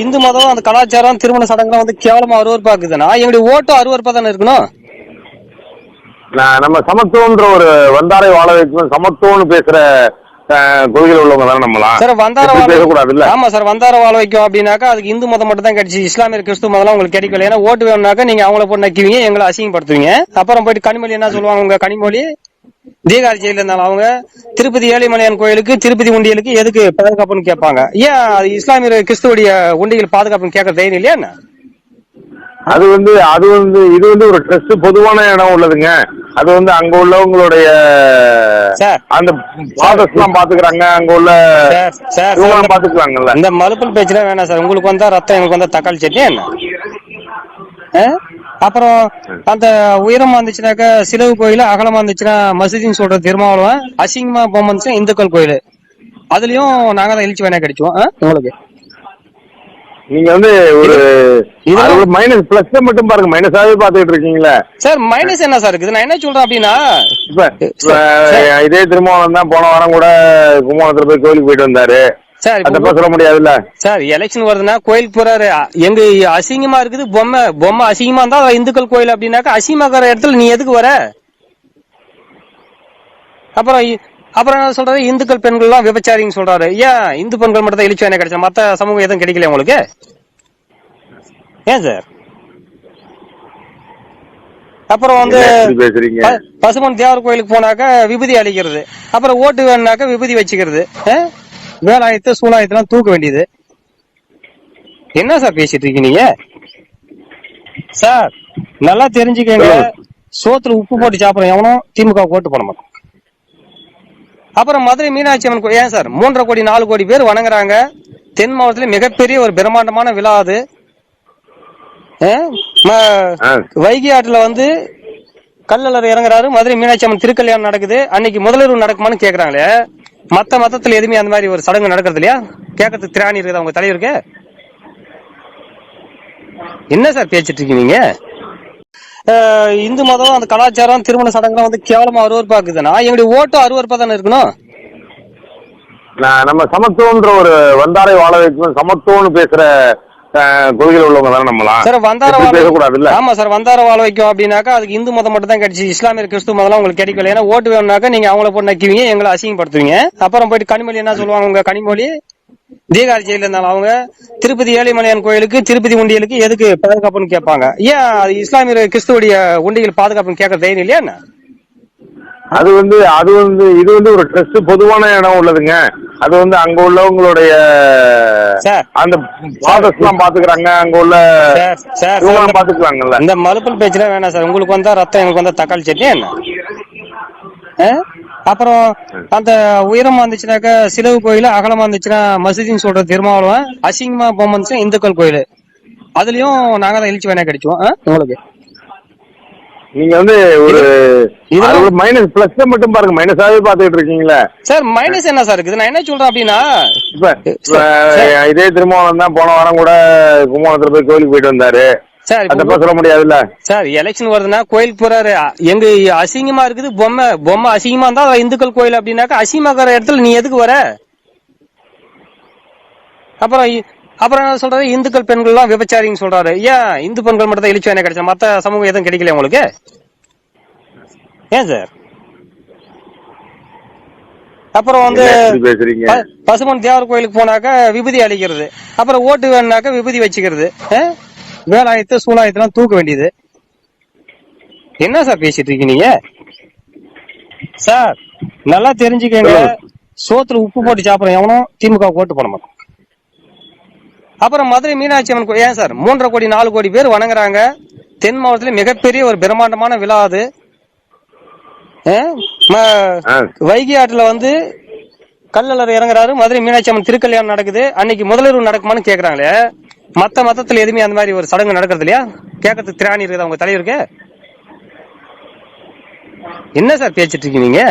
இந்து மதம் அந்த கலாச்சாரம் திருமண சடங்குலாம் வந்து கேவலமா அருவறுப்பாக்குதுன்னா எங்களுடைய ஓட்டும் அருவறுப்பா தானே இருக்கணும்? நான் நம்ம சமத்துவன்ற ஒரு வந்தாரை வாழ வைக்கும் சமத்துவம்னு பேசுற கொள்கையில் உள்ளவங்க தானே நம்மளாம். சார் வந்தார இப்படி வாழ பேசக்கூடாதுல்ல? ஆமா சார் வந்தார வாழ வைக்கும் அப்படின்னாக்கா அதுக்கு இந்து மதம் மட்டும் தான் கிடைச்சி இஸ்லாமிய கிறிஸ்துவ மதம் உங்களுக்கு கிடைக்கல. ஏன்னா ஓட்டு வேணும்னாக்கா நீங்க அவங்கள போட்டு நக்குவீங்க எங்களை அசிங்கப்படுத்துவீங்க. அப்புறம் போயிட்டு கனிமொழி என்ன சொல்லுவாங்க உங்க கனிமொழி? தீகாரி ஜெயில இருந்தாலும் அவங்க திருப்பதி ஏழிமலையான் கோயிலுக்கு திருப்பதி உண்டியலுக்கு எதுக்கு பாதுகாப்புன்னு கேட்பாங்க? ஏன் அது இஸ்லாமிய கிறிஸ்துவோடைய உண்டியல் பாதுகாப்புன்னு கேட்க தைரியம் இல்லையா என்ன? அது வந்து அது வந்து இது வந்து ஒரு ட்ரஸ்ட் பொதுவான இடம் உள்ளதுங்க. அது வந்து அங்க உள்ளவங்களுடைய. அந்த ஃபாதர்ஸ் எல்லாம் பாத்துக்கிறாங்க அங்க உள்ள பாத்துக்கலாங்கல்ல இந்த மலுப்பல் பேச்சுலாம் வேணாம் சார். உங்களுக்கு வந்தா ரத்தம் எங்களுக்கு வந்தா தக்காளி சட்னி என்ன? அப்புறம் அந்த உயரமா இருந்துச்சுனாக்கா சிலவு கோயில் அகலமா இருந்துச்சுன்னா மசூதின்னு சொல்ற திருமாவளவன் அசிங்கமா பொம்மை இருந்துச்சுன்னா இந்துக்கள் கோயில். அதுலயும் நாங்க தான் எழுச்சி வேணா கிடைச்சோம் ஆ? உங்களுக்கு? நீங்க வந்து ஒரு மைனஸ் பிளஸ் மட்டும் பாருங்க மைனஸாவே பாத்துக்கிட்டு இருக்கீங்களே. சார் மைனஸ் என்ன சார் இருக்குது? நான் என்ன சொல்றேன் அப்படின்னா இப்ப. இதே திருமாவளவன் தான் போன வாரம் கூட கும்பகோணத்துல போய் கோயிலுக்கு போயிட்டு வந்தாரு. சார் சொல்ல முடியாதுல்ல? சார் எலெக்ஷன் வருதுன்னா கோயிலுக்கு போறாரு. எங்க அசிங்கமா இருக்குது பொம்மை பொம்மை அசிங்கமா இருந்தா இந்துக்கள் கோயில் அப்படின்னாக்கா அசிங்கமாக்கிற இடத்துல நீ எதுக்கு வர? அப்புறம் அப்புறம் என்ன சொல்றாரு? இந்துக்கள் பெண்கள் எல்லாம் விபச்சாரின்னு சொல்றாரு. ஏன்? இந்து பெண்கள் மட்டும் தான் இழிச்சு கிடைச்சா? மத்த சமூகம் எதுவும் கிடைக்கல உங்களுக்கு? ஏன் சார்? அப்புறம் வந்து பசுமன் தேவர் கோயிலுக்கு போனாக்க விபூதி அளிக்கிறது. அப்புறம் ஓட்டு வேணுனாக்க விபூதி வச்சுக்கிறது? வேலாயத்து சூலாயத்தெல்லாம் தூக்க வேண்டியது. என்ன சார் பேசிட்டு இருக்கீங்க நீங்க? சார் நல்லா தெரிஞ்சுக்கங்க. சோத்துல உப்பு போட்டு சாப்பிடுறோம் எவனும் திமுக ஓட்டு போட மாட்டோம் அப்புறம் மதுரை மீனாட்சி அம்மன் கோயில் ஏன் சார்? மூன்றரை கோடி நாலு கோடி பேர் வணங்குறாங்க. தென் மாவட்டத்துல மிகப்பெரிய ஒரு பிரம்மாண்டமான விழா அது. வைகை ஆற்றுல வந்து கல்லலர் இறங்குறாரு. மதுரை மீனாட்சி அம்மன் திருக்கல்யாணம் நடக்குது. அன்னைக்கு முதலிரவு நடக்குமான்னு கேக்குறாங்களே. மத்த மதத்துல எதுவுமே அந்த மாதிரி ஒரு சடங்கு நடக்கிறது இல்லையா கேட்கறதுக்கு திராணி இருக்குது அவங்க தலைவருக்கு? என்ன சார் பேசிட்டு இருக்கீங்க இந்து மதம் அந்த கலாச்சாரம் திருமண சடங்குலாம் வந்து கேவலமா அருவறுப்பாக்குதுன்னா எங்களுடைய ஓட்டும் அருவறுப்பா தானே இருக்கணும்? நான் நம்ம சமத்துவம்ன்ற ஒரு வந்தாரை வாழ வைக்கும் சமத்துவம்னு பேசுற கொள்கையில் உள்ளவங்க தானே நம்மளாம் சார் வந்தார பேசக்கூடாதுல்ல? ஆமா சார் வந்தார வாழ வைக்கும் அப்படின்னாக்கா அதுக்கு இந்து மதம் மட்டும் தான் கிடைச்சி இஸ்லாமிய கிறிஸ்துவ மதம் உங்களுக்கு கிடைக்கல. ஏன்னா ஓட்டு வேணும்னாக்கா நீங்க அவங்கள போட்டு நக்குவீங்க எங்களை அசிங்கப்படுத்துவீங்க. அப்புறம் போயிட்டு கனிமொழி என்ன சொல்லுவாங்க உங்க கனிமொழி? தீகாரி ஜெயில இருந்தாலும் அவங்க திருப்பதி ஏழிமலையான் கோயிலுக்கு திருப்பதி உண்டியலுக்கு எதுக்கு பாதுகாப்புன்னு கேட்பாங்க. ஏன் அது இஸ்லாமிய கிறிஸ்துவோடைய உண்டியல் பாதுகாப்புன்னு கேட்க தைரியம் இல்லையா என்ன? அது வந்து அது வந்து இது வந்து ஒரு ட்ரஸ்ட் பொதுவான இடம் உள்ளதுங்க. அது வந்து அங்க உள்ளவங்களுடைய. அந்த ஃபாதர்ஸ் எல்லாம் பாத்துக்கிறாங்க அங்க உள்ள பாத்துக்கலாங்கல்ல. இந்த மலுப்பல் பேச்சுலாம் வேணாம் சார். உங்களுக்கு வந்தா ரத்தம் எங்களுக்கு வந்தா தக்காளி சட்னி என்ன? அப்புறம் அந்த உயரமா இருந்துச்சுனாக்கா சிலவு கோயில் அகலமா இருந்துச்சுன்னா மசூதின்னு சொல்ற திருமாவளவன் அசிங்கமா பொம்மை இருந்துச்சுன்னா இந்துக்கள் கோயில். அதுலயும் நாங்க தான் எழுச்சி வேணா கிடைச்சோம்? உங்களுக்கு? நீங்க வந்து ஒரு இதெல்லாம் மைனஸ் பிளஸ் மட்டும் பாருங்க மைனஸாவே பாத்துக்கிட்டு இருக்கீங்களே. சார் மைனஸ் என்ன சார் இருக்குது? நான் என்ன சொல்றேன் அப்படின்னா இப்ப. இதே திருமாவளவன் தான் போன வாரம் கூட கும்பகோணத்துல போய் கோயிலுக்கு போயிட்டு வந்தாரு. சார் சொல்ல முடியாதுல்ல? சார் எலெக்ஷன் வருதுன்னா கோயிலுக்கு போறாரு. எங்க அசிங்கமா இருக்குது பொம்மை பொம்மை அசிங்கமா இருந்தா இந்துக்கள் கோயில் அப்படின்னாக்கா அசிங்கமாக்கிற இடத்துல நீ எதுக்கு வர? அப்புறம் அப்புறம் என்ன சொல்றாரு இந்துக்கள் பெண்கள் எல்லாம் விபச்சாரின்னு சொல்றாரு. ஏன்? இந்து பெண்கள் மட்டும் தான் எழுச்சி கிடைச்சா மத்த சமூகம் எதுவும் கிடைக்கல உங்களுக்கு? ஏன் சார்? அப்புறம் வந்து பசுமன் தேவர் கோயிலுக்கு போனாக்க விபூதி அளிக்கிறது. அப்புறம் ஓட்டு வேணுனாக்க விபூதி வச்சுக்கிறது? வேலாயத்து சூலாயத்தெல்லாம் தூக்க வேண்டியது. என்ன சார் பேசிட்டு இருக்கீங்க நீங்க? சார் நல்லா தெரிஞ்சுக்கங்க. சோத்துல உப்பு போட்டு சாப்பிடுறோம் எவனும் திமுக ஓட்டு போட மாட்டோம் அப்புறம் மதுரை மீனாட்சி அம்மன் ஏன் சார் மூன்றரை கோடி நாலு கோடி பேர் வணங்குறாங்க. தென் மாவட்டத்துல மிகப்பெரிய ஒரு பிரம்மாண்டமான விழா அது. வைகை ஆற்றுல வந்து கல்லலர் இறங்குறாரு. மதுரை மீனாட்சி அம்மன் திருக்கல்யாணம் நடக்குது. அன்னைக்கு முதலிரவு நடக்குமான்னு கேக்குறாங்களே. மத்த மதத்துல எதுவுமே அந்த மாதிரி ஒரு சடங்கு நடக்கிறது இல்லையா? கேட்கறதுக்கு திராணி இருக்குது அவங்க தலைவருக்கு. என்ன சார் பேசிட்டு இருக்கீங்க